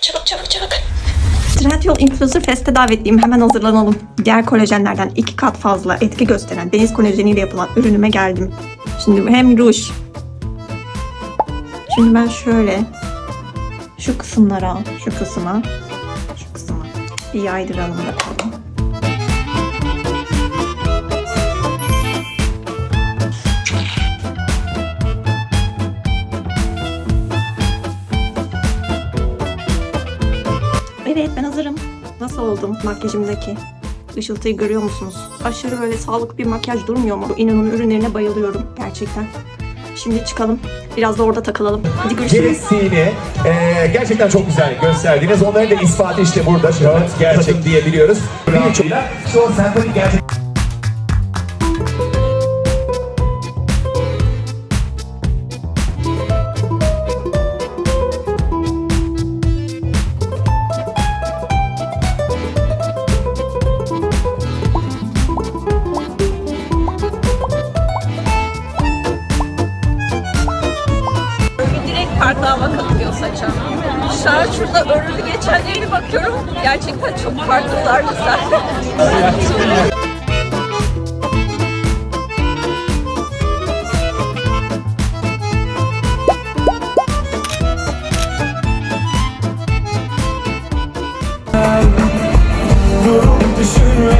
Çabuk çabuk çabuk. Trendyol Influencer Fest'e davetliyim. Hemen hazırlanalım. Diğer kolajenlerden iki kat fazla etki gösteren deniz kolajeniyle yapılan ürünüme geldim. Şimdi hem ruj. Şimdi ben şöyle şu kısımlara, şu kısma, şu kısma bir yaydıralım bakalım. Evet ben hazırım. Nasıl oldum makyajımdaki? Işıltıyı görüyor musunuz? Aşırı böyle sağlıklı bir makyaj durmuyor mu? İnanın ürünlerine bayılıyorum gerçekten. Şimdi çıkalım. Biraz da orada takılalım. Hadi görüşürüz. gerektiğini e, gerçekten çok güzel gösterdiniz. Onların da ispatı işte burada an gerçek diyebiliyoruz. Birçoğuyla şu an sempatik gerçek farklı hava katıyor saça. Şu an şurada örülü geçenlere bir bakıyorum. Gerçekten çok farklılar güzel. durum düşünmek yetmez.